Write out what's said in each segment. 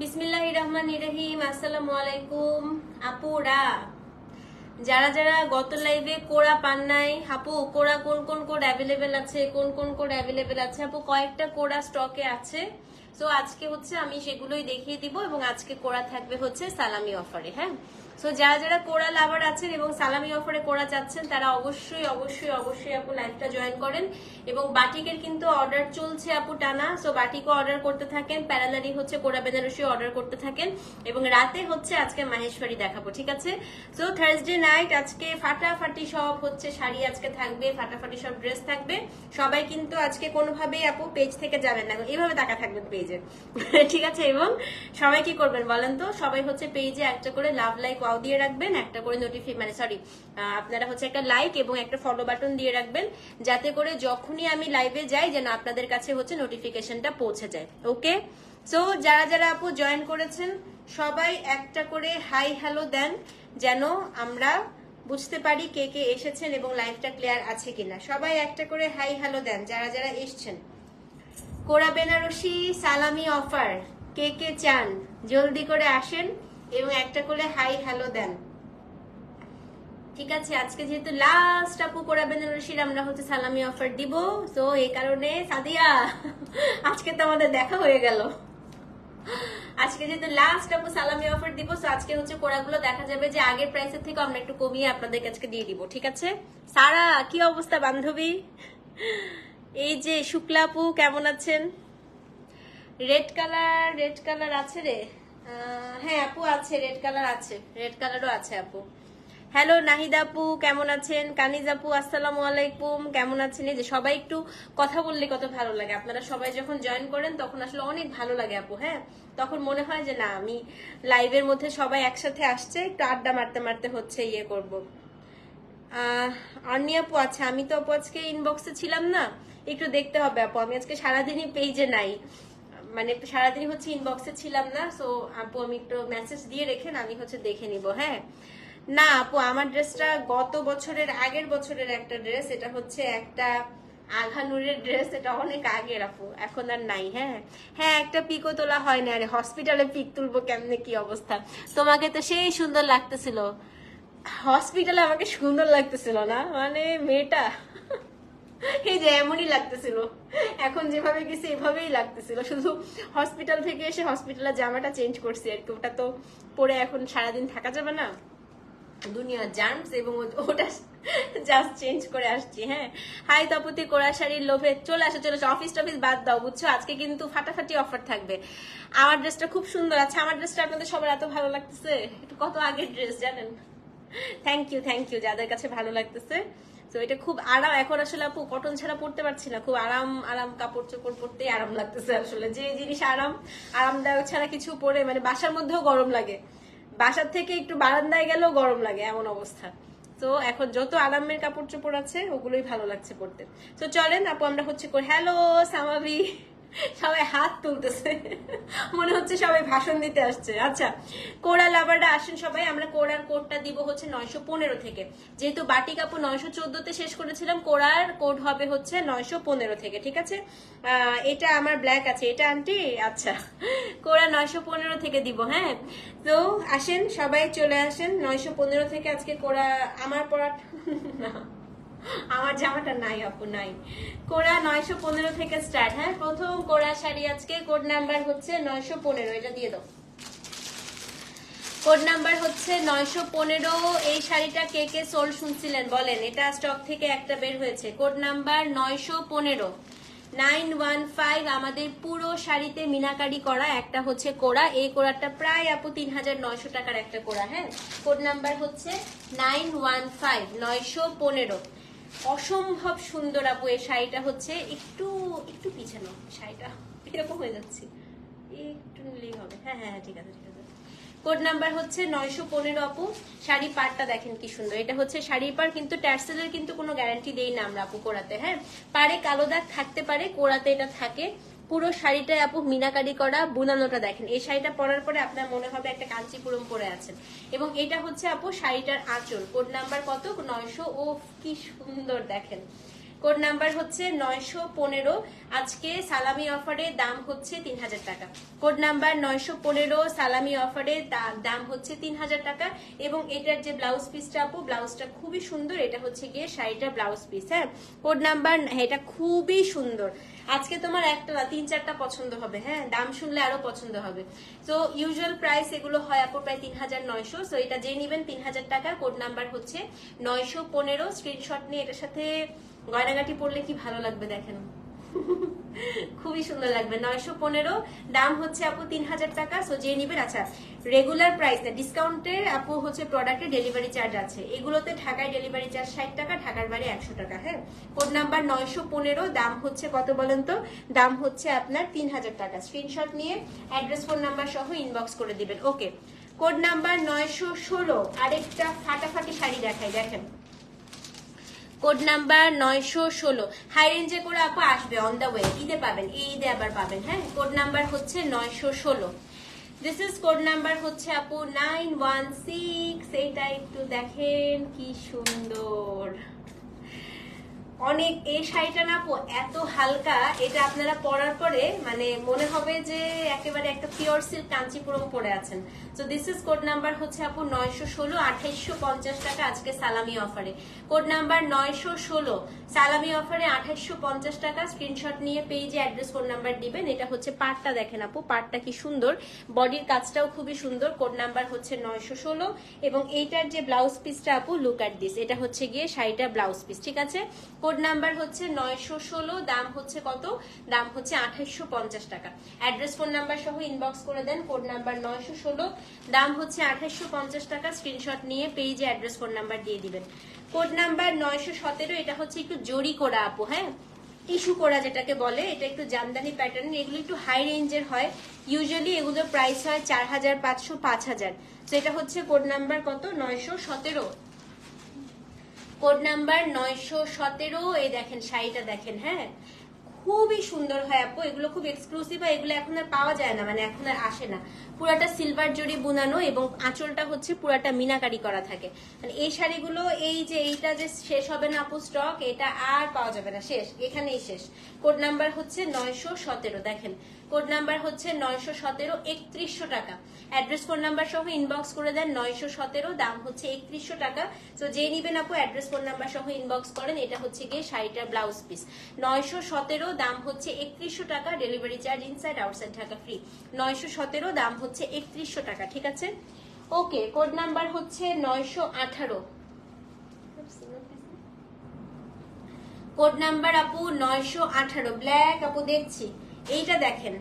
বিসমিল্লাহ রহমান ইরাহিম আসসালামু আলাইকুম আপুরা, যারা যারা গত লাইভে কোড়া পান নাই, আপু কোড়া কোন কোন কোড অ্যাভেলেবেল আছে, কোন কোন কোড অ্যাভেলেবেল আছে? আপু, কয়েকটা কোড়া স্টকে আছে। সো আজকে হচ্ছে আমি সেগুলোই দেখিয়ে দিব এবং আজকে কোড়া থাকবে হচ্ছে সালামি অফারে হ্যাঁ? সো যারা যারা কোড়া লাভার আছেন এবং সালামি অফারে কোড়া চাচ্ছেন, তারা অবশ্যই অবশ্যই অবশ্যই আপু লাইভটা জয়েন করেন। এবং বাটিকের কিন্তু অর্ডার চলছে আপু টানা। সো বাটিকও অর্ডার করতে থাকেন। প্যারালারি হচ্ছে কোড়া বেনারসি অর্ডার করতে থাকেন। এবং রাতে হচ্ছে আজকে মাহেশ্বরী দেখাবো, ঠিক আছে? সো থার্সডে নাইট আজকে ফাটাফাটি সব হচ্ছে, শাড়ি আজকে থাকবে, ফাটাফাটি সব ড্রেস থাকবে। সবাই কিন্তু আজকে কোনোভাবেই আপু পেজ থেকে যাবেন না। এইভাবে টাকা থাকবেন পেজে ঠিক আছে, এবং সবাই কি করবেন বলেন তো? সবাই হচ্ছে পেজে একটা করে লাভ লাইক ওয়াও দিয়ে রাখবেন, একটা করে নোটিফি মানে সরি আপনারা হচ্ছে একটা লাইক এবং একটা ফলো বাটন দিয়ে রাখবেন, যাতে করে যখনই আমি লাইভে যাই যেন আপনাদের কাছে হচ্ছে নোটিফিকেশনটা পৌঁছে যায় ওকে সো যারা যারা আপু জয়েন করেছেন, সবাই একটা করে হাই হ্যালো দেন, যেন আমরা বুঝতে পারি কে কে এসেছেন এবং লাইভটা ক্লিয়ার আছে কিনা। সবাই একটা করে হাই হ্যালো দেন, যারা যারা এসছেন। কোরা বেনারসি সালামি অফার কে কে চান, জলদি করে আসেন। এবং একটা করে হাই হ্যালো দেন। ঠিক আছে, আজকে যেহেতু লাস্ট আপু কোরা বেনারসির, আমরা হচ্ছে সালামি অফার দিব। তো এই কারণে সাদিয়া, আজকে তো আমাদের দেখা হয়ে গেল। আজকে যেহেতু লাস্ট আপু সালামি অফার দিব তো আজকে হচ্ছে কোড়াগুলো দেখা যাবে যে আগের প্রাইসের থেকে আমরা একটু কমিয়ে আপনাদের কাছে দিয়ে দিব, ঠিক আছে? সারা, কি অবস্থা বান্ধবী? এই যে শুক্লা আপু, কেমন আছেন? রেড কালার রেড কালার আছে রে। হ্যাঁ আপু আছে রেড কালার আছে রেড কালারও আছে আপু। হ্যালো নাহিদ আপু, কেমন আছেন? কানিজ আপু, আসসালামু আলাইকুম, কেমন আছেন? এই যে সবাই একটু কথা বললে কত ভালো লাগে। আপনারা সবাই যখন জয়েন করেন, তখন আসলে অনেক ভালো লাগে আপু হ্যাঁ? তখন মনে হয় যে না, আমি লাইভের মধ্যে সবাই একসাথে আসছে, একটু আড্ডা মারতে মারতে হচ্ছে ইয়ে করব। আহ অর্নি আপু আচ্ছা আমি তো আপু আজকে ইনবক্সে ছিলাম না। একটু দেখতে হবে আপু, আমি আজকে সারাদিনই পেজে নাই। মানে সারাদিন হচ্ছে ইনবক্সে ছিলাম না সো আপু আমি একটু মেসেজ দিয়ে রেখেন, আমি হচ্ছে দেখে নিব হ্যাঁ? না, আপু, আমার ড্রেসটা গত বছরের আগের বছরের একটা ড্রেস, এটা হচ্ছে একটা আঘানুরের ড্রেস, এটা অনেক আগের, আপু, এখন আর নাই হ্যাঁ? হ্যাঁ একটা পিকও তোলা হয় না, আরে হসপিটালে পিক তুলবো কেমনে, কি অবস্থা? তোমাকে তো সেই সুন্দর লাগতেছিল। হসপিটালে আমাকে সুন্দর লাগতেছিল না? মানে মেয়েটা এই যে এমনই লাগতেছিল। এখন যেভাবে গেছি এভাবেই লাগতেছিল। শুধু হসপিটাল থেকে এসে হসপিটালের জামাটা চেঞ্জ করছি আর কি। ওটা তো পরে এখন সারাদিন থাকা যাবে না। দুনিয়ার জার্মস এবং ওটা জাস্ট চেঞ্জ করে আসছি হ্যাঁ। হাই তপতি কোড়া লোভে চলে আসো চলে আসো। অফিস টফিস বাদ দাও, বুঝছ? আজকে কিন্তু ফাটাফাটি অফার থাকবে। আমার ড্রেসটা খুব সুন্দর আছে। আমার ড্রেসটা আপনাদের সবার এত ভালো লাগতেছে? একটু কত আগের ড্রেস জানেন? থ্যাংক ইউ থ্যাংক ইউ যাদের কাছে ভালো লাগতেছে। তো এটা খুব আরাম। এখন আসলে আপু কটন ছাড়া পড়তে পারছি না। খুব আরাম আরাম কাপড় চোপড় পরতেই আরাম লাগতেছে আসলে। যে জিনিস আরাম, আরামদায়ক ছাড়া কিছু পরে মানে বাসার মধ্যেও গরম লাগে। বাসার থেকে একটু বারান্দায় গেলেও গরম লাগে এমন অবস্থা। তো এখন যত আরামের কাপড় চোপড় আছে, ওগুলোই ভালো লাগছে পড়তে। তো চলেন আপু, আমরা হচ্ছে হ্যালো সামাবি সবাই হাত তুলতেছে। মনে হচ্ছে সবাই ভাষণ দিতে আসছে। আচ্ছা কোড়া লাভাররা আসেন সবাই, আমরা কোড়ার কোডটা দিব হচ্ছে নয়শো পনেরো থেকে। যেহেতু বাটি কাপড় নয়শো চোদ্দতে শেষ করেছিলাম কোড়ার কোড হবে হচ্ছে নয়শো পনেরো থেকে, ঠিক আছে? এটা আমার ব্ল্যাক আছে। এটা আন্টি? আচ্ছা কোড়া নয়শো পনেরো থেকে দিব হ্যাঁ? তো আসেন, সবাই চলে আসেন। নয়শো পনেরো থেকে আজকে কোড়া আমার পড়া না। আমার জামাটা নাই আপু, নাই। কোড়া নয়শো পনেরো থেকে স্টার্ট হ্যাঁ? প্রথম কোড়া শাড়ি আজকে। কোড নাম্বার হচ্ছে নয়শো পনেরো, এটা দিয়ে দাও। কোড নাম্বার হচ্ছে নয়শো পনেরো। এই শাড়িটা কে কে সোল শুনছিলেন? বলেন, এটা স্টক থেকে একটা বের হয়েছে। কোড নাম্বার নয়শো পনেরো। নাইন ওয়ান ফাইভ, আমাদের পুরো শাড়িতে মিনাকারি করা একটা হচ্ছে কোড়া এই কোড়াটা প্রায় আপু তিন হাজার নয়শো টাকার একটা কোড়া হ্যাঁ? কোড নাম্বার হচ্ছে নাইন ওয়ান ফাইভ, নয়শো পনেরো। অসম্ভব সুন্দর আপু এই শাড়িটা হচ্ছে একটু একটু পিছানো শাড়িটা। এরকম হয়ে যাচ্ছে। একটু নিলেই হবে। হ্যাঁ হ্যাঁ হ্যাঁ, ঠিক আছে ঠিক আছে। কোড নাম্বার হচ্ছে নয়শো পনেরো আপু। শাড়ি পাড়টা দেখেন কি সুন্দর। এটা হচ্ছে শাড়ির পার কিন্তু ট্যাক্সেলের কিন্তু কোনো গ্যারান্টি দেই না আমরা আপু কোড়াতে হ্যাঁ? পারে কালো দাগ থাকতে পারে কোড়াতে এটা থাকে। পুরো শাড়িটা আপু মিনাকারি করা, বুনানোটা দেখেন। এই শাড়িটা পরার পরে আপনার মনে হবে একটা কাঞ্চিপুরম পরে আছেন। এবং এটা হচ্ছে আপু শাড়িটার আঁচল। কোড নাম্বার কত? নয়শো ও কি সুন্দর দেখেন। কোড নাম্বার হচ্ছে নয়শো পনেরো। আজকে সালামি অফারের দাম হচ্ছে তিন হাজার টাকা। কোড নাম্বার নয়শো পনেরো, সালামি অফারের দাম হচ্ছে তিন হাজার টাকা এবং এটার যে ব্লাউজ পিসটা আপু, ব্লাউজটা খুবই সুন্দর, এটা হচ্ছে গিয়ে শাড়িটার ব্লাউজ পিস হ্যাঁ? কোড নাম্বার এটা খুবই সুন্দর। আজকে তোমার একটা না তিন চারটা পছন্দ হবে হ্যাঁ? দাম শুনলে আরও পছন্দ হবে। তো ইউজুয়াল প্রাইস এগুলো হয় আপু প্রায় তিন হাজার নয়শো সো এটা যে নিবেন তিন হাজার টাকা, কোড নাম্বার হচ্ছে নয়শো পনেরো। স্ক্রিনশট নিয়ে এটার সাথে গয়নাগাটি পড়লে কি ভালো লাগবে দেখেন? খুবই সুন্দর লাগবে। নয়শো পনেরো, দাম হচ্ছে আপু তিন হাজার টাকা সো যে নিবেন আচ্ছা রেগুলার প্রাইস না ডিসকাউন্টের আপু হচ্ছে প্রোডাক্টের ডেলিভারি চার্জ আছে। এগুলোতে ঢাকায় ডেলিভারি চার্জ ষাট টাকা, ঢাকার বাইরে একশো টাকা হ্যাঁ? কোড নাম্বার নয়শো পনেরো, দাম হচ্ছে কত বলেন তো? দাম হচ্ছে আপনার তিন হাজার টাকা। স্ক্রিনশট নিয়ে অ্যাড্রেস ফোন নাম্বার সহ ইনবক্স করে দিবেন। ওকে কোড নাম্বার নয়শো ষোলো, আরেকটা ফাটাফাটি শাড়ি দেখাই, দেখেন। কোড নাম্বার নয়শো ষোলো। হাই রেঞ্জে করে আপু আসবে অন দ্য ওয়ে ঈদে পাবেন, এই ঈদে আবার পাবেন হ্যাঁ? কোড নাম্বার হচ্ছে নয়শো ষোলো। দিস ইজ কোড নাম্বার হচ্ছে আপু নাইন ওয়ান সিক্স। এইটা একটু দেখেন কি সুন্দর। অনেক এই শাড়িটা না এত হালকা, এটা আপনারা পরার পরে মানে মনে হবে যে একেবারে একটা পিওর সিল্ক কাঞ্চিপুরম পরে আছেন। তো দিস ইজ কোড নাম্বার হচ্ছে আপু নয়শো ষোলো, আঠাইশশো পঞ্চাশ টাকা আজকে সালামি অফারে কোড নাম্বার নয়শো ষোলো, সালামি অফারে আঠাইশশো পঞ্চাশ টাকা। স্ক্রিনশট নিয়ে পেজে অ্যাড্রেস কোড নাম্বার দিবেন। এটা হচ্ছে পাটটা দেখেন আপু, পাটটা কি সুন্দর। বডির কাজটাও খুবই সুন্দর। কোড নাম্বার হচ্ছে নয়শো ষোলো এবং এইটার যে ব্লাউজ পিসটা আপু লুক অ্যাট দিস এটা হচ্ছে গিয়ে শাড়িটা ব্লাউজ পিস ঠিক আছে? কোড নাম্বার হচ্ছে নয়শো ষোলো, দাম হচ্ছে কত? দাম হচ্ছে আঠাইশশো পঞ্চাশ টাকা। অ্যাড্রেস ফোন নাম্বার সহ ইনবক্স করে দেন কোড নাম্বার নয়শো ষোলো, দাম হচ্ছে আঠাইশশো পঞ্চাশ টাকা। স্ক্রিনশট নিয়ে পেজে অ্যাড্রেস ফোন নাম্বার দিয়ে দিবেন। কোড নাম্বার নয়শো সতেরো, এটা হচ্ছে একটু জরি করা আপু হ্যাঁ? টিস্যু করা যেটাকে বলে, এটা একটু জামদানি প্যাটার্ন এগুলো একটু হাই রেঞ্জের হয়। ইউজুয়ালি এগুলোর প্রাইস হয় চার হাজার পাঁচশো পাঁচ হাজার। তো এটা হচ্ছে কোড নাম্বার কত? নয়শো সতেরো। কোড নাম্বার নয়শো সতেরো, এই দেখেন, শাড়িটা দেখেন হ্যাঁ? খুবই সুন্দর হয় আপু, এগুলো খুব এক্সক্লুসিভ হয়, এগুলো এখন আর পাওয়া যায় না মানে এখন আর আসে না। পুরাটা সিলভার জরি বুনানো এবং আঁচলটা হচ্ছে পুরাটা মিনাকারি করা থাকে। মানে এই শাড়িগুলো, এই যে এইটা যে শেষ হবে না আপু স্টক এটা আর পাওয়া যাবে না, শেষ, এখানেই শেষ। কোড নাম্বার হচ্ছে নয়শো সতেরো, দেখেন। কোড নাম্বার হচ্ছে নয়শো সতেরো, একত্রিশশো টাকা। অ্যাড্রেস ফোন নাম্বার সহ ইনবক্স করে দেন নয়শো সতেরো, দাম হচ্ছে একত্রিশশো টাকা। তো যে নিবেন আপু অ্যাড্রেস ফোন নাম্বার সহ ইনবক্স করেন, এটা হচ্ছে গিয়ে শাড়িটার ব্লাউজ পিস নয়শো সতেরো, দাম হচ্ছে একত্রিশশো টাকা delivery charge inside outside Dhaka free নয়শো সতেরো, দাম হচ্ছে একত্রিশশো টাকা, ঠিক আছে? ওকে কোড নাম্বার হচ্ছে নয়শো আঠারো। কোড নাম্বার আপু, নয়শো আঠারো। ব্ল্যাক আপু, দেখছি। এইটা দেখেন।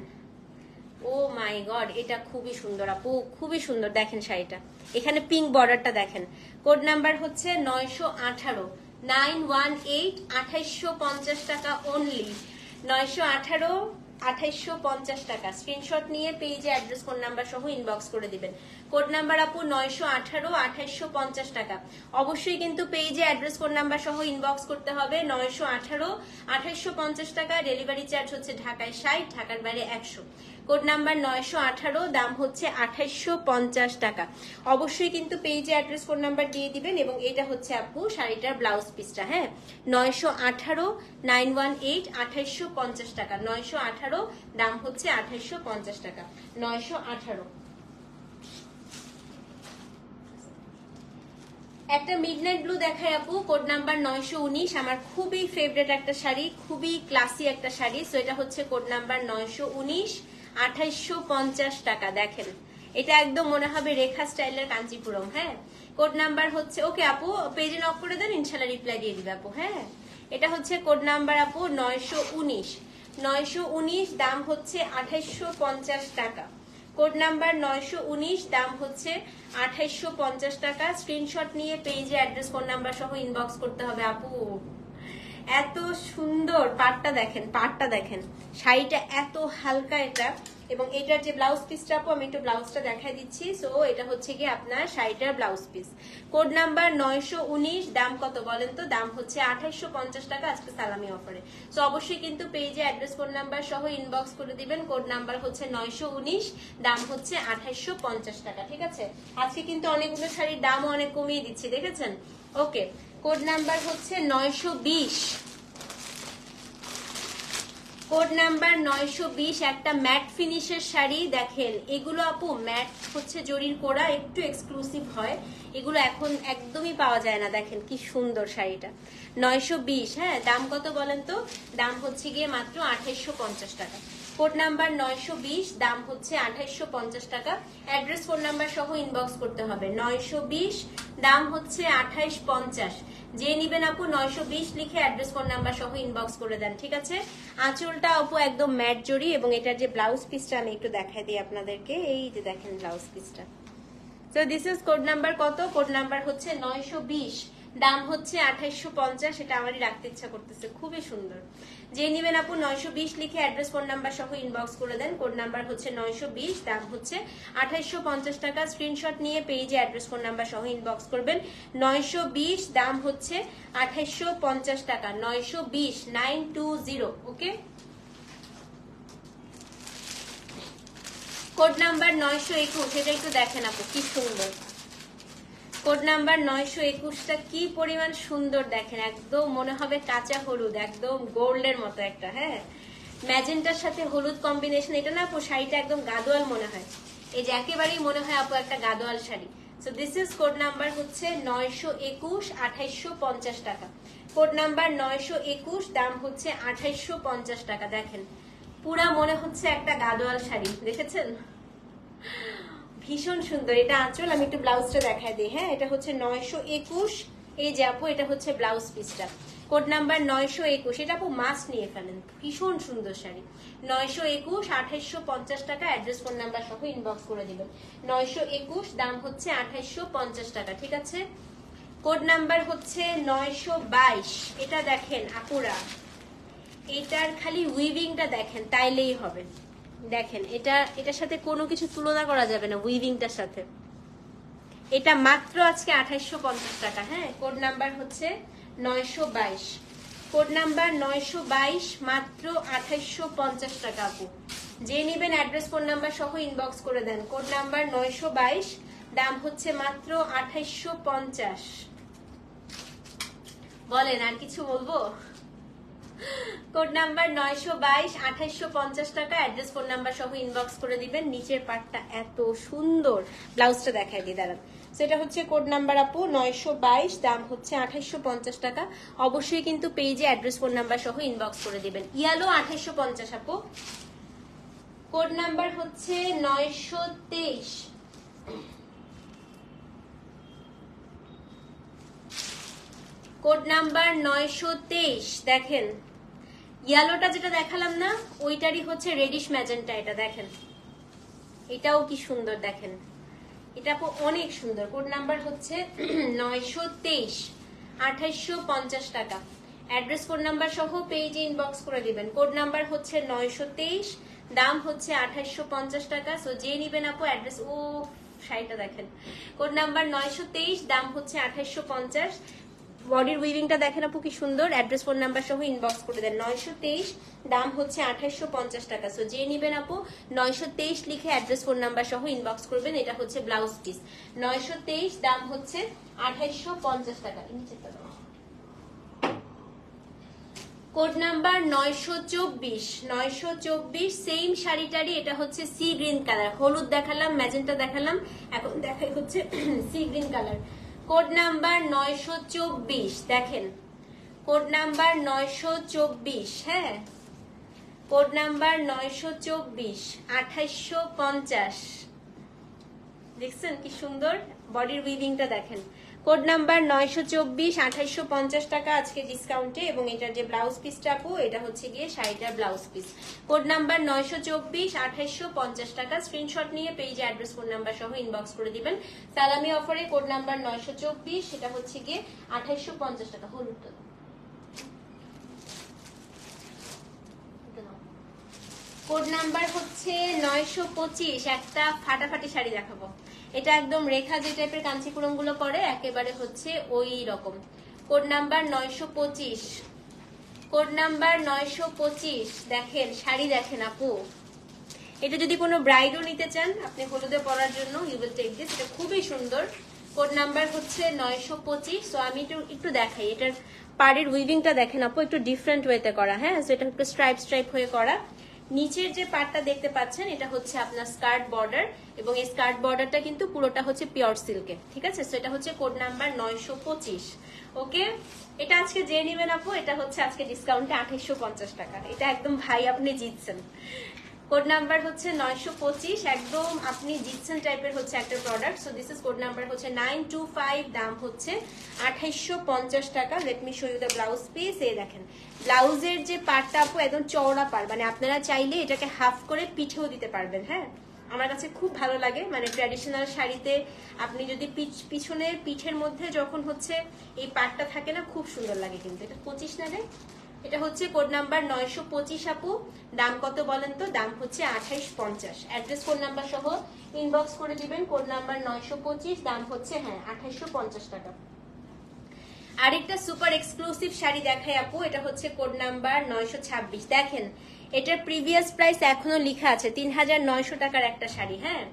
ও মাই গড, এটা খুবই সুন্দর আপু, খুবই সুন্দর। দেখেন শাড়িটা। এখানে পিঙ্ক বর্ডারটা দেখেন। কোড নাম্বার হচ্ছে নয়শো আঠারো। নাইন ওয়ান এইট আঠাইশো পঞ্চাশ টাকা অনলি নয়শো আঠারো পঞ্চাশ টাকা। স্ক্রিনশট নিয়ে পেজে অ্যাড্রেস কোড নাম্বার সহ ইনবক্স করে দিবেন। কোড নাম্বার আপু নয়শো আঠারো আঠাইশো পঞ্চাশ টাকা। অবশ্যই কিন্তু পেজে অ্যাড্রেস ফোন নাম্বার সহ ইনবক্স করতে হবে। নয়শো আঠারো আঠাইশো পঞ্চাশ টাকা। ডেলিভারি চার্জ হচ্ছে ঢাকায় ষাট, ঢাকার বাইরে একশো। কোড নাম্বার নয়শো আঠারো, দাম হচ্ছে আঠাইশশো পঞ্চাশ টাকা। অবশ্যই কিন্তু পেজে অ্যাড্রেস ফোন নাম্বার দিয়ে দিবেন এবং এটা হচ্ছে আপু শাড়িটার ব্লাউজ পিসটা হ্যাঁ? নয়শো আঠারো নাইন ওয়ান এইট আঠাইশশো পঞ্চাশ টাকা। নয়শো আঠারো, দাম হচ্ছে আঠাইশশো পঞ্চাশ টাকা। নয়শো আঠারো। একটা মিডনাইট ব্লু দেখায় আপু, কোড নাম্বার নয়শো উনিশ। আমার খুবই ফেভারেট একটা শাড়ি, খুবই ক্লাসি একটা শাড়ি। সো এটা হচ্ছে কোড নাম্বার নয়শো উনিশ। আঠাইশশো পঞ্চাশ টাকা, দেখেন। এটা একদম মনে হবে রেখা স্টাইলের কাঞ্চিপুরম হ্যাঁ? কোড নাম্বার হচ্ছে, ওকে আপু, পেজে নক করে দেন, ইনশাল্লাহ রিপ্লাই দিয়ে দিবে আপু হ্যাঁ? এটা হচ্ছে কোড নাম্বার আপু, নয়শো উনিশ। নয়শো উনিশ দাম হচ্ছে আঠাইশশো পঞ্চাশ টাকা। কোড নাম্বার নয়শো উনিশ দাম হচ্ছে আঠাইশশো পঞ্চাশ টাকা। স্ক্রিনশট নিয়ে পেজে অ্যাড্রেস ফোন নাম্বার সহ ইনবক্স করতে হবে আপু। এত সুন্দর পাটটা দেখেন পাটটা দেখেন। শাড়িটা এত হালকা এটা, এবং এটার যে ব্লাউজ পিসটা আপু, আমি একটু ব্লাউজটা দেখাই দিচ্ছি। সো এটা হচ্ছে কি আপনার শাড়িটার ব্লাউজ পিস কোড নাম্বার নয়শো উনিশ, দাম কত বলেন তো? দাম হচ্ছে পঞ্চাশ টাকা আজকে সালামি অফারে। সো অবশ্যই কিন্তু পেজে অ্যাড্রেস কোড নাম্বার সহ ইনবক্স করে দিবেন। কোড নাম্বার হচ্ছে নয়শো উনিশ, দাম হচ্ছে পঞ্চাশ টাকা, ঠিক আছে? আজকে কিন্তু অনেকগুলো শাড়ির দামও অনেক কমিয়ে দিচ্ছি, দেখেছেন? ওকে কোড নাম্বার হচ্ছে নয়শো বিশ। কোড নাম্বার নয়শো বিশ, একটা ম্যাট ফিনিশের শাড়ি। দেখেন, এগুলো আপু ম্যাট হচ্ছে জরির কোড়া, একটু এক্সক্লুসিভ হয়। এগুলো এখন একদমই পাওয়া যায় না। দেখেন, কি সুন্দর শাড়িটা। নয়শো বিশ হ্যাঁ দাম কত বলেন তো? দাম হচ্ছে গিয়ে মাত্র আঠাইশশো পঞ্চাশ টাকা। কোড নাম্বার নয়শো বিশ, দাম হচ্ছে আঠাইশশো পঞ্চাশ টাকা। অ্যাড্রেস ফোন নাম্বার সহ ইনবক্স করতে হবে। নয়শো বিশ, দাম হচ্ছে আঠাইশ পঞ্চাশ। যে নিবেন আপু নয়শো বিশ লিখে অ্যাড্রেস ফোন নাম্বার সহ ইনবক্স করে দেন, ঠিক আছে? আঁচলটা আপু একদম ম্যাট জড়ি এবং এটার যে ব্লাউজ পিসটা আমি একটু দেখাই দিই আপনাদেরকে, এই যে দেখেন ব্লাউজ পিসটা তো দিস ইজ কোড নাম্বার কত? কোড নাম্বার হচ্ছে নয়শো বিশ, দাম হচ্ছে আঠাইশো পঞ্চাশ, এটা আমারই রাখতে ইচ্ছা করতেছে, খুবই সুন্দর। যে নিবেন আপু, নয়শো বিশ লিখে অ্যাড্রেস ফোন নাম্বার সহ ইনবক্স করে দেন। কোড নাম্বার হচ্ছে নয়শো বিশ, দাম হচ্ছে আঠাইশশো পঞ্চাশ টাকা। স্ক্রিনশট নিয়ে পেজে অ্যাড্রেস ফোন নাম্বার সহ ইনবক্স করবেন। নয়শো বিশ, দাম হচ্ছে আঠাইশশো পঞ্চাশ টাকা। নয়শো বিশ nine two zero okay code number নয়শো একুশ, এটা একটু দেখেন আপু, কি সুন্দর। কোড নাম্বার নয়শো একুশটা কি পরিমাণ সুন্দর দেখেন, একদম মনে হবে কাঁচা হলুদ, একদম গোল্ডের মতো একটা হ্যাঁ? ম্যাজেন্টার সাথে হলুদ কম্বিনেশন এটা না আপু, শাড়িটা একদম গাদোয়াল মনে হয়। এই যে একেবারেই মনে হয় আপু একটা Gadwal sari. So this is code number হচ্ছে নয়শো একুশ আঠাইশশো পঞ্চাশ টাকা। কোড নাম্বার নয়শো একুশ, দাম হচ্ছে আঠাইশশো পঞ্চাশ টাকা, দেখেন। পুরা মনে হচ্ছে একটা গাদোয়াল শাড়ি, দেখেছেন? ভীষণ সুন্দর। এটা আঁচল, আমি একটু ব্লাউজটা দেখাই দিই। হ্যাঁ এটা হচ্ছে নয়শো একুশ। এই যে আপু, এটা হচ্ছে ব্লাউজ পিসটা। কোড নাম্বার নয়শো একুশ। এটা আপু মাস্ক নিয়ে ফেলেন। ভীষণ সুন্দর শাড়ি। নয়শো একুশ, আঠাইশশো পঞ্চাশ টাকা। অ্যাড্রেস ফোন নাম্বার সহ ইনবক্স করে দিবেন। নয়শো একুশ, দাম হচ্ছে আঠাইশশো পঞ্চাশ টাকা। ঠিক আছে? কোড নাম্বার হচ্ছে নয়শো বাইশ। এটা দেখেন আপুরা। এটার খালি উইভিংটা দেখেন, তাইলেই হবে। দেখেন, এটা, এটার সাথে কোনো কিছু তুলনা করা যাবে না উইভিংটার সাথে। এটা মাত্র আজকে আঠাইশশো পঞ্চাশ টাকা হ্যাঁ? কোড নাম্বার হচ্ছে নয়শো বাইশ। কোড নাম্বার নয়শো বাইশ মাত্র আঠাইশশো পঞ্চাশ টাকা, আপু। যে নেবেন অ্যাড্রেস ফোন নাম্বার সহ ইনবক্স করে দেন। কোড নাম্বার নয়শো বাইশ, দাম হচ্ছে মাত্র আঠাইশশো পঞ্চাশ। বলেন, আর কিছু বলব? কোড নাম্বার নয়শো বাইশ আঠাইশো পঞ্চাশ টাকা। অ্যাড্রেস, ফোন নাম্বার সহ ইনবক্স করে দিবেন। নিচের পার্টটা এত সুন্দর। ব্লাউজটা দেখাই দিই, দাঁড়ান। সেটা হচ্ছে কোড নাম্বার আপু, নয়শো বাইশ, দাম হচ্ছে আঠাইশো পঞ্চাশ টাকা। অবশ্যই কিন্তু পেজে অ্যাড্রেস ফোন নাম্বার সহ ইনবক্স করে দিবেন। ইয়ালো আঠাইশো পঞ্চাশ আপু। কোড নাম্বার হচ্ছে নয়শো তেইশ। কোড নাম্বার নয়শো তেইশ, দেখেন। ইয়েলোটা যেটা দেখালাম না, ওইটারই হচ্ছে রেডিশ ম্যাজেন্টা এটা, দেখেন। এটাও কি সুন্দর, দেখেন। এটা অনেক সুন্দর। কোড নাম্বার হচ্ছে নয়শো তেইশ, আঠাইশশো পঞ্চাশ টাকা। অ্যাড্রেস কোড নাম্বার সহ পেজে ইনবক্স করে দিবেন। কোড নাম্বার হচ্ছে নয়শো তেইশ, দাম হচ্ছে আঠাইশশো পঞ্চাশ টাকা। সো যে নিবেন আপু অ্যাড্রেস ও শাড়িটা দেখেন। কোড নাম্বার নয়শো তেইশ, দাম হচ্ছে আঠাইশশো পঞ্চাশ। বডির উইভিংটা দেখেন আপু কি সুন্দর। অ্যাড্রেস ফোন নাম্বার সহ ইনবক্স করে দেন। নয়শো তেইশ, দাম হচ্ছে আঠাইশশো পঞ্চাশ টাকা। সো যে নিবেন আপু, নয়শো তেইশ লিখে অ্যাড্রেস ফোন নাম্বার সহ ইনবক্স করবেন। এটা হচ্ছে ব্লাউজ পিস নয়শো তেইশ, দাম হচ্ছে আঠাইশশো পঞ্চাশ টাকা। কোড নাম্বার নয়শো চব্বিশ। নয়শো চব্বিশ সেম শাড়িটারই। এটা হচ্ছে সি গ্রিন কালার হলুদ দেখালাম ম্যাজেন্টা দেখালাম। এখন দেখাই হচ্ছে sea green colour code number নয়শো চব্বিশ, দেখেন। কোড নাম্বার নয়শো চব্বিশ হ্যাঁ? কোড নাম্বার নয়শো চব্বিশ আঠাইশো পঞ্চাশ। দেখছেন কি সুন্দর? বডির উইভিংটা দেখেন। কোড নাম্বার নয়শো চব্বিশ আঠাইশো পঞ্চাশ টাকা আজকে ডিসকাউন্টে এবং এটার যে ব্লাউজ পিসটা আপু, এটা হচ্ছে গিয়ে শাড়িটার ব্লাউজ পিস কোড নাম্বার নয়শো চব্বিশ আঠাইশো পঞ্চাশ টাকা স্ক্রিনশট নিয়ে পেজ অ্যাড্রেস ফোন নাম্বার সহ ইনবক্স করে দিবেন। সালামি অফারে কোড নাম্বার নয়শো চব্বিশ সেটা হচ্ছে গিয়ে আঠাইশো পঞ্চাশ টাকা। দাও। কোড নাম্বার হচ্ছে নয়শো পঁচিশ, একটা ফাটাফাটি শাড়ি দেখাবো। এটা একদম রেখা যে টাইপের কাঞ্চিপুরমগুলো পরে একেবারে হচ্ছে ওই রকম। কোড নাম্বার নয়শো পঁচিশ। কোড নাম্বার নয়শো পঁচিশ দেখেন শাড়ি দেখেন আপু। এটা যদি কোনো ব্রাইডও নিতে চান আপনি হলুদে পরার জন্য ইউ উইল টেক দিস এটা খুবই সুন্দর। কোড নাম্বার হচ্ছে নয়শো পঁচিশ। তো আমি একটু একটু দেখাই। এটার পাড়ের উইভিংটা দেখেন আপু একটু ডিফারেন্ট ওয়েতে করা হ্যাঁ? So, এটা একটু স্ট্রাইপ স্ট্রাইপ হয়ে করা। নিচের যে পার্টটা দেখতে পাচ্ছেন, এটা হচ্ছে আপনার স্কার্ট বর্ডার এবং এই স্কার্ট বর্ডারটা কিন্তু পুরোটা হচ্ছে পিওর সিল্কে, ঠিক আছে? সো এটা হচ্ছে কোড নাম্বার নয়শো পঁচিশ। ওকে? এটা আজকে যে নেবেন আপু, এটা হচ্ছে আজকে ডিসকাউন্টে আঠাইশো পঞ্চাশ টাকা। এটা একদম ভাই আপনি জিতছেন। কোড নাম্বার হচ্ছে নয়শো পঁচিশ। একদম আপনি জিতছেন টাইপের হচ্ছে একটা product so this is code number হচ্ছে নাইন টু ফাইভ দাম হচ্ছে আঠাইশো পঞ্চাশ টাকা। Let me show you the blouse piece এই দেখেন, ব্লাউজের যে পার্টটা আপু, একদম চওড়া পার মানে আপনারা চাইলে এটাকে হাফ করে পিঠেও দিতে পারবেন হ্যাঁ? আমার কাছে খুব ভালো লাগে। মানে ট্র্যাডিশনাল শাড়িতে আপনি যদি পিছ- পিছনে পিঠের মধ্যে যখন হচ্ছে এই পার্টটা থাকে না, খুব সুন্দর লাগে কিন্তু। এটা পঁচিশ না রে? এটা হচ্ছে কোড নাম্বার নয়শো পঁচিশ আপু। দাম কত বলেন তো? দাম হচ্ছে আঠাইশ পঞ্চাশ। অ্যাড্রেস কোড নাম্বার সহ ইনবক্স করে দিবেন। কোড নাম্বার নয়শো পঁচিশ, দাম হচ্ছে হ্যাঁ আঠাইশো পঞ্চাশ টাকা। আরেকটা সুপার এক্সক্লুসিভ শাড়ি দেখাই আপু। এটা হচ্ছে কোড নাম্বার নয়শো ছাব্বিশ। দেখেন, এটার প্রিভিয়াস প্রাইস এখনও লেখা আছে তিন হাজার নয়শো টাকার একটা শাড়ি হ্যাঁ?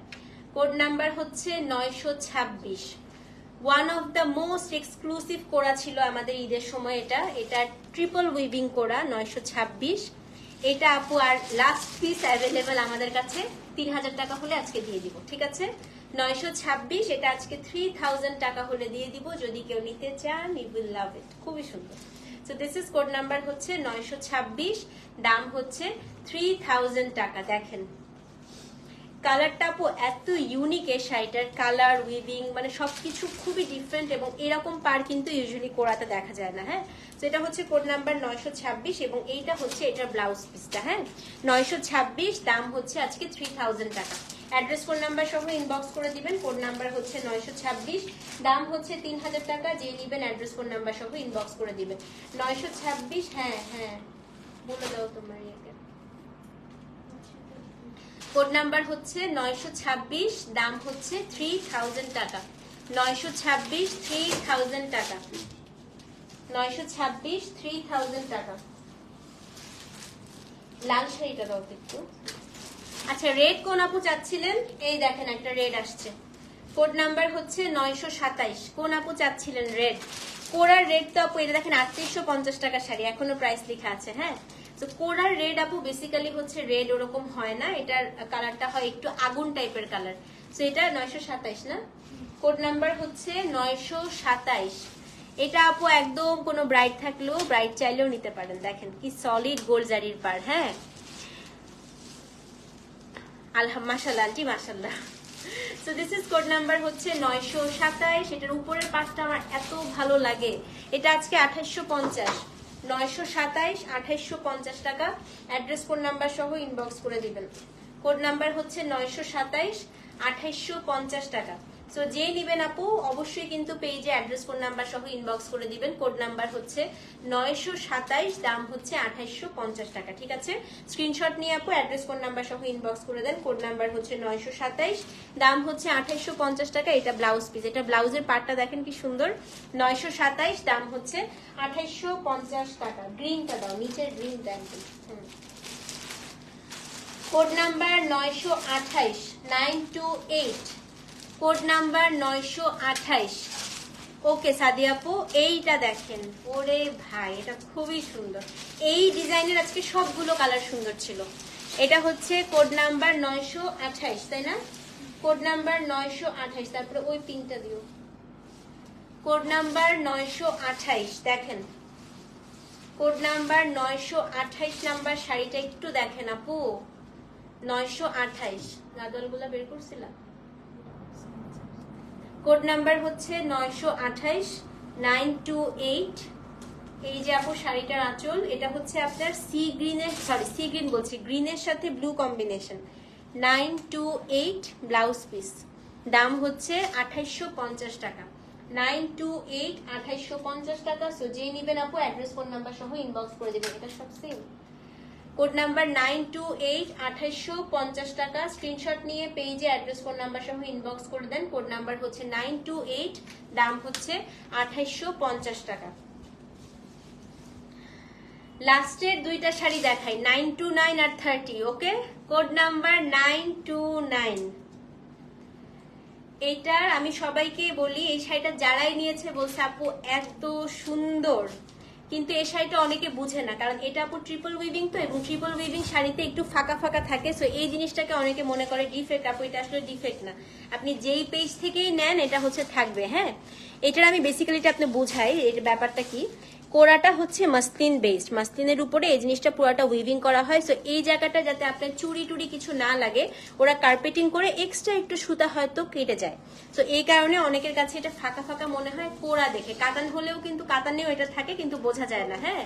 কোড নাম্বার হচ্ছে নয়শো ছাব্বিশ। One of the most exclusive করা ছিল আমাদের ঈদের সময় এটা। এটা ট্রিপল উইভিং করা নয়শো ছাব্বিশ। এটা আপু, আর লাস্ট পিস অ্যাভেলেবেল আমাদের কাছে তিন হাজার টাকা হলে আজকে দিয়ে দিব, ঠিক আছে? নয়শো ছাব্বিশ, এটা আজকে থ্রি থাউজেন্ড টাকা হলে দিয়ে দিব, যদি কেউ নিতে চান ইউ উইল লাভ ইট খুবই সুন্দর। So this is code number হচ্ছে নয়শো ছাব্বিশ, দাম হচ্ছে থ্রি থাউজেন্ড টাকা, দেখেন। কালারটা আপু এত ইউনিক এই শাড়িটার কালার উইভিং মানে সবকিছু খুবই ডিফারেন্ট এবং এরকম পার কিন্তু ইউজুয়ালি কোরাতে দেখা যায় না হ্যাঁ? তো এটা হচ্ছে কোড নাম্বার নয়শো ছাব্বিশ এবং এইটা হচ্ছে এটার ব্লাউজ পিসটা হ্যাঁ? নয়শো ছাব্বিশ, দাম হচ্ছে আজকে থ্রি থাউজেন্ড টাকা। অ্যাড্রেস কোড নাম্বার সহ ইনবক্স করে দিবেন কোড নাম্বার হচ্ছে নয়শো ছাব্বিশ, দাম হচ্ছে তিন হাজার টাকা, যে নিবেন অ্যাড্রেস কোড নাম্বার সহ ইনবক্স করে দিবেন। নয়শো ছাব্বিশ হ্যাঁ হ্যাঁ। বলে দাও তোমার ইয়েকে কোড নাম্বার হচ্ছে নয়শো ছাব্বিশ, দাম হচ্ছে থ্রি থাউজেন্ড টাকা। নয়শো ছাব্বিশ থ্রি থাউজেন্ড টাকা। নয়শো ছাব্বিশ থ্রি থাউজেন্ড টাকা। লাল শাড়িটা দাও একটু। আচ্ছা রেড কোন আপু চাচ্ছিলেন? এই দেখেন একটা রেড আসছে। কোড নাম্বার হচ্ছে নয়শো সাতাইশ। কোন আপু চাচ্ছিলেন রেড কোরার রেড তো আপু, এটা দেখেন আটত্রিশশো পঞ্চাশ টাকা শাড়ি। এখনও প্রাইস লেখা আছে হ্যাঁ? তো কোরার রেড আপু বেসিক্যালি হচ্ছে রেড ওরকম হয় না। এটার কালারটা হয় একটু আগুন টাইপের কালার তো এটা নয়শো সাতাইশ না? কোড নাম্বার হচ্ছে নয়শো সাতাইশ। এটা আপু একদম কোনো ব্রাইট থাকলেও ব্রাইট চাইলেও নিতে পারেন। দেখেন কি সলিড গোল জারির পার হ্যাঁ? আলহাম মাসাল্লাহ আন্টি মাসাল্লাহ so this is code number হচ্ছে নয়শো সাতাইশ। এটার উপরের পাশটা আমার এত ভালো লাগে। এটা আজকে আঠাইশশো পঞ্চাশ। নয়শো সাতাইশ, আঠাইশশো পঞ্চাশ টাকা। অ্যাড্রেস সহ ইনবক্স করে দিবেন। কোড নাম্বার হচ্ছে নয়শো সাতাইশ, আঠাইশশো পঞ্চাশ টাকা। সো যে নিবেন আপু, অবশ্যই কিন্তু পেজে অ্যাড্রেস কোড নাম্বার সহ ইনবক্স করে দিবেন। কোড নাম্বার হচ্ছে নয়শো সাতাইশ, দাম হচ্ছে আঠাইশশো পঞ্চাশ টাকা, ঠিক আছে? স্ক্রিনশট নিয়ে আপু অ্যাড্রেস কোড নাম্বার সহ ইনবক্স করে দেন। কোড নাম্বার হচ্ছে নয়শো সাতাইশ, দাম হচ্ছে আঠাইশশো পঞ্চাশ টাকা। এটা ব্লাউজ পিস এটা ব্লাউজের পার্টটা দেখেন কি সুন্দর। নয়শো সাতাইশ, দাম হচ্ছে আঠাইশশো পঞ্চাশ টাকা। গ্রিনটা দাও, নিচের গ্রিনটা একদম। হুম। কোড নাম্বার নয়শো আঠাইশ nine two eight code number নয়শো আঠাইশ। ওকে সাদিয়াপু এইটা দেখেন। ওরে ভাই, এটা খুবই সুন্দর। এই ডিজাইনের আজকে সবগুলো কালার সুন্দর ছিল। এটা হচ্ছে কোড নাম্বার নয়শো আঠাইশ, তাই না? কোড নাম্বার নয়শো আঠাইশ, তারপরে ওই পিনটা দিও। কোড নাম্বার নয়শো আঠাইশ, দেখেন। কোড নাম্বার নয়শো আঠাইশ নাম্বার শাড়িটা একটু দেখেন আপু। নয়শো আঠাইশ। গাদলগুলা বের করছিলাম। কোড নাম্বার হচ্ছে নয়শো আঠাইশ, নাইন টু এইট। এই যে আপু শাড়িটার আঁচল, এটা হচ্ছে আপনার সি গ্রিনের সরি সি গ্রিন বলছি, গ্রিনের সাথে blue combination. Nine two eight blouse piece. দাম হচ্ছে আঠাইশশো পঞ্চাশ টাকা। নাইন টু এইট, আঠাইশশো পঞ্চাশ টাকা। সো যেই নিবেন আপু অ্যাড্রেস ফোন নাম্বার সহ ইনবক্স করে দেবেন। এটা সব same code number nine two eight, আঠাইশশো পঞ্চাশ টাকা। স্ক্রিনশট নিয়ে পেজে অ্যাড্রেস ফোন নাম্বার সহ ইনবক্স করে দেন। কোড নাম্বার হচ্ছে নাইন টু এইট, দাম হচ্ছে আঠাইশশো পঞ্চাশ টাকা। লাস্টের দুইটা শাড়ি দেখাই, নাইন টু নাইন আর thirty, okay? Code number nine two nine. এইটার আমি সবাইকে বলি, এই শাড়িটা যারাই নিয়েছে বলছে, আপু, এত সুন্দর। কিন্তু এই শাড়িটা অনেকে বুঝে না, কারণ এটা আপু ট্রিপল উইভিং তো এবং ট্রিপল উইভিং শাড়িতে একটু ফাঁকা ফাঁকা থাকে সো এই জিনিসটাকে অনেকে মনে করে ডিফেক্ট আপু এটা আসলে ডিফেক্ট না। আপনি যেই পেজ থেকেই নেন, এটা হচ্ছে থাকবে হ্যাঁ? এটার আমি বেসিক্যালিটা আপনি বুঝাই, এর ব্যাপারটা কি? কোরাটা হচ্ছে মাস্তিন বেসড মাস্তিনের উপরে এই জিনিসটা পুরাটা উইভিং করা হয়। সো এই জায়গাটা যাতে আপনার চুরি টুরি কিছু না লাগে, ওরা কার্পেটিং করে এক্সট্রা একটু সুতা হয়তো কেটে যায়। সো এই কারণে অনেকের কাছে এটা ফাঁকা ফাঁকা মনে হয় কোরা দেখে। কাতান হলেও কিন্তু কাতানেও এটা থাকে, কিন্তু বোঝা যায় না হ্যাঁ?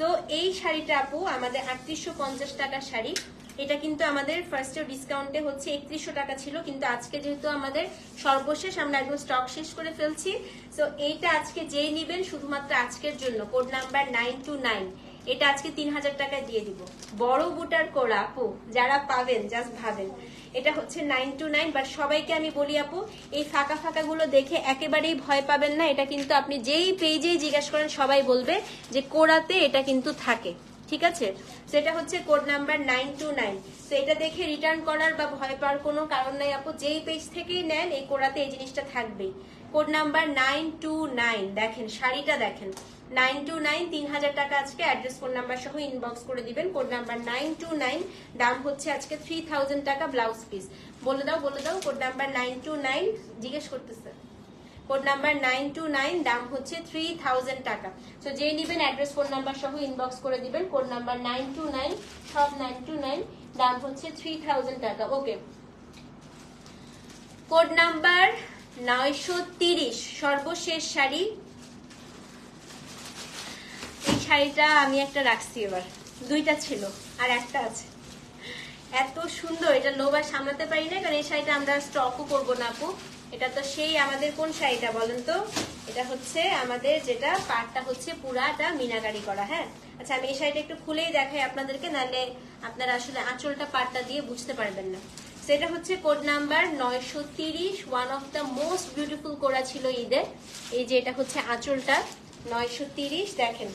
তো এই শাড়িটা আপু, আমাদের আটত্রিশশো পঞ্চাশ টাকার শাড়ি। এটা কিন্তু আমাদের ফার্স্টে ডিসকাউন্টে হচ্ছে একত্রিশশো টাকা ছিল, কিন্তু আজকে যেহেতু আমাদের সর্বশেষ, আমরা একদম স্টক শেষ করে ফেলছি। তো এইটা আজকে যেই নিবেন, শুধুমাত্র আজকের জন্য code number nine two nine এটা আজকে তিন হাজার টাকায় দিয়ে দিব। বড় বুটার কোড়া আপু, যারা পাবেন জাস্ট ভাবেন। এটা হচ্ছে নাইন টু নাইন বাট সবাইকে আমি বলি আপু, এই ফাঁকা ফাঁকা গুলো দেখে একেবারেই ভয় পাবেন না। এটা কিন্তু আপনি যেই পেজে জিজ্ঞাসা করেন, সবাই বলবে যে কোড়াতে এটা কিন্তু থাকে। ঠিক আছে? সেটা হচ্ছে code number nine two nine তো এটা দেখে রিটার্ন করার বা ভয় পাওয়ার কোনো কারণ নাই আপু। যেই পেজ থেকেই নেন, এই কোড়াতে এই জিনিসটা থাকবেই। Code number nine two nine দেখেন, শাড়িটা দেখেন। নাইন টু নাইন তিন হাজার টাকা আজকে অ্যাড্রেস ফোন নাম্বার সহ ইনবক্স করে দিবেন। Code number nine two nine, দাম হচ্ছে আজকে থ্রি থাউজেন্ড টাকা ব্লাউজ পিস বলে দাও বলে দাও code number nine two nine, জিজ্ঞেস করতেছে। Code number nine two nine, দাম হচ্ছে থ্রি থাউজেন্ড টাকা। তো যে নিবেন অ্যাড্রেস ফোন নাম্বার সহ ইনবক্স করে দিবেন code number nine two nine, সব নাইন টু নাইন, দাম হচ্ছে থ্রি থাউজেন্ড টাকা। ওকে কোড নাম্বার নয়শো তিরিশ, সর্বশেষ শাড়ি এই শাড়িটা আমি একটা রাখছি এবার। দুইটা ছিল, আর একটা আছে। এত সুন্দর, এটা আর সামলাতে পারি না, কারণ এই শাড়িটা আমরা স্টকও করব না আপু। এটা তো সেই আমাদের কোন শাড়িটা বলেন তো? এটা হচ্ছে আমাদের যেটা পাটটা হচ্ছে পুরাটা মিনাকারি করা হ্যাঁ? আচ্ছা আমি এই শাড়িটা একটু খুলেই দেখাই আপনাদেরকে, নাহলে আপনারা আসলে আঁচলটা পাটটা দিয়ে বুঝতে পারবেন না। সেটা হচ্ছে কোড নাম্বার নয়শো তিরিশ one of the most beautiful করা ছিল ঈদের এই যে এটা হচ্ছে আঁচলটা। নয়শো তিরিশ, দেখেন,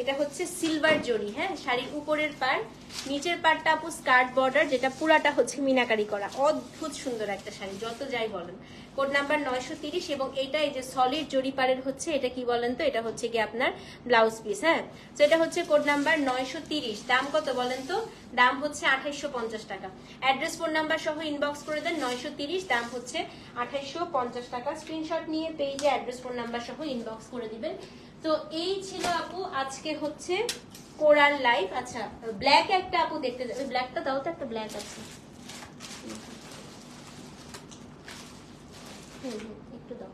এটা হচ্ছে সিলভার জরি হ্যাঁ? শাড়ির উপরের পার নিচের পারটা আপু স্কার্ট বর্ডার যেটা পুরাটা হচ্ছে মিনাকারি করা। অদ্ভুত সুন্দর একটা শাড়ি, যত যাই বলেন। কোড নাম্বার নয়শো তিরিশ এবং এটা এই যে সলিড জরি পারের হচ্ছে, এটা কি বলেন তো? এটা হচ্ছে কি আপনার ব্লাউজ পিস হ্যাঁ? তো এটা হচ্ছে কোড নাম্বার নয়শো তিরিশ। দাম কত বলেন তো? দাম হচ্ছে আঠাইশো পঞ্চাশ টাকা। অ্যাড্রেস ফোন নাম্বার সহ ইনবক্স করে দেন নয়শো তিরিশ। দাম হচ্ছে আঠাইশো পঞ্চাশ টাকা। স্ক্রিনশট নিয়ে পেজে অ্যাড্রেস ফোন নাম্বার সহ ইনবক্স করে দিবেন। তো এই ছিল আপু, আজকে হচ্ছে কোরাল লাইফ আচ্ছা ব্ল্যাক একটা আপু দেখতে ব্ল্যাকটা দাও তো, একটা ব্ল্যাক আছে। হুম, হুম, একটু দাও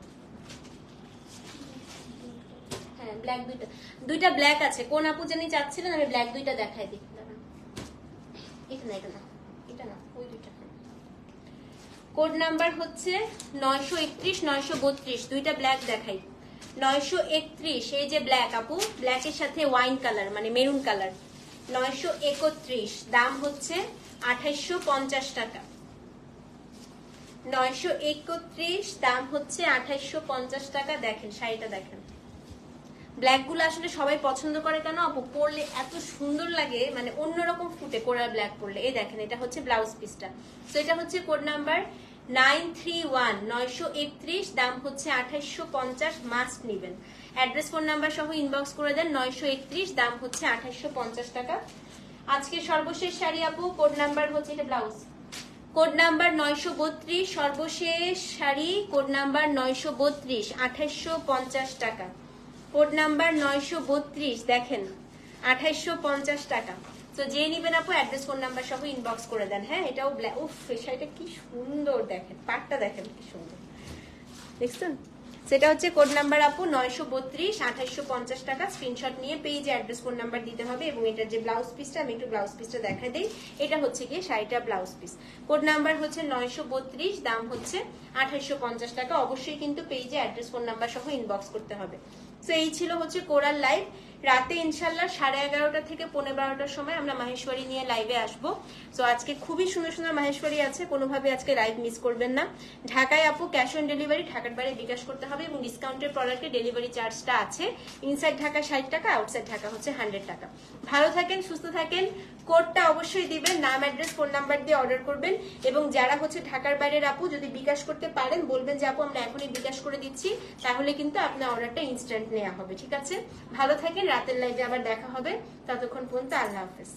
হ্যাঁ ব্ল্যাক দুইটা দুইটা ব্ল্যাক আছে। কোন আপু জানি চাচ্ছিলেন আমি ব্ল্যাক দুইটা দেখাই দিই। না কোড নাম্বার হচ্ছে নয়শো একত্রিশ নয়শো বত্রিশ। দুইটা ব্ল্যাক দেখাই। নয়শো একত্রিশ এই যে ব্ল্যাক আপু ব্ল্যাকের সাথে ওয়াইন কালার মানে মেরুন কালার নয়শো একত্রিশ দাম হচ্ছে আঠাইশো পঞ্চাশ টাকা। নয়শো একত্রিশ, দাম হচ্ছে আঠাইশো পঞ্চাশ টাকা। দেখেন, শাড়িটা দেখেন। ব্ল্যাকগুলো আসলে সবাই পছন্দ করে কেন? আপু, পরলে এত সুন্দর লাগে মানে অন্যরকম ফুটে কোরাল ব্ল্যাক পরলে। এই দেখেন, এটা হচ্ছে ব্লাউজ পিসটা তো এটা হচ্ছে code number nine three one নয়শো একত্রিশ, দাম হচ্ছে আঠাইশো পঞ্চাশ মাস্ক নিবেন। অ্যাড্রেস ফোন নাম্বার সহ ইনবক্স করে দেন, নয়শো একত্রিশ, দাম হচ্ছে আঠাইশো পঞ্চাশ টাকা। আজকে সর্বশেষ শাড়ি আপু কোড নাম্বার হচ্ছে এটা ব্লাউজ কোড নাম্বার নয়শো বত্রিশ, সর্বশেষ শাড়ি কোড নাম্বার নয়শো বত্রিশ, আঠাশশো পঞ্চাশ টাকা। কোড নাম্বার নয়শো বত্রিশ, দেখেন, আঠাশশো পঞ্চাশ টাকা। তো যে নিবেন আপু, অ্যাড্রেস, ফোন নাম্বার সহ ইনবক্স করে দেন হ্যাঁ? এটাও ব্ল্যাক এই শাড়িটা কি সুন্দর দেখেন, পাটটা দেখেন কি সুন্দর। দেখছেন? সেটা হচ্ছে কোড নাম্বার আপু নয়শো বত্রিশ আঠাশশো পঞ্চাশ টাকা। স্ক্রিনশট নিয়ে পেজে অ্যাড্রেস ফোন নাম্বার দিতে হবে এবং এটার যে ব্লাউজ পিসটা আমি একটু ব্লাউজ পিসটা দেখা দিই। এটা হচ্ছে গিয়ে শাড়িটা ব্লাউজ পিস কোড নাম্বার হচ্ছে নয়শো বত্রিশ, দাম হচ্ছে আঠাশশো পঞ্চাশ টাকা। অবশ্যই কিন্তু পেজে অ্যাড্রেস ফোন নাম্বার সহ ইনবক্স করতে হবে। তো এই ছিল হচ্ছে কোরাল লাইভ রাতে ইনশাল্লাহ সাড়ে এগারোটা থেকে পনেরো বারোটার সময় আমরা মাহেশ্বরী নিয়ে লাইভে আসব। তো আজকে খুবই সুন্দর সুন্দর মাহেশ্বরী আছে, কোনোভাবে আজকে লাইভ মিস করবেন না। ঢাকায় আপু ক্যাশ অন ডেলিভারি ঢাকার বাইরে বিকাশ করতে হবে এবং ডিসকাউন্টের প্রোডাক্টে ডেলিভারি চার্জটা আছে। ইনসাইড ঢাকা ষাট টাকা আউটসাইড ঢাকা হচ্ছে হান্ড্রেড টাকা। ভালো থাকেন, সুস্থ থাকেন। কোডটা অবশ্যই দিবেন, নাম অ্যাড্রেস ফোন নাম্বার দিয়ে অর্ডার করবেন এবং যারা হচ্ছে ঢাকার বাইরের আপু, যদি বিকাশ করতে পারেন, বলবেন যে, আপু, আমরা এখনই বিকাশ করে দিচ্ছি। তাহলে কিন্তু আপনার অর্ডারটা ইনস্ট্যান্ট নেওয়া হবে, ঠিক আছে? ভালো থাকেন, রাতের লাইভে আবার দেখা হবে। ততক্ষণ পর্যন্ত আল্লাহ হাফেজ।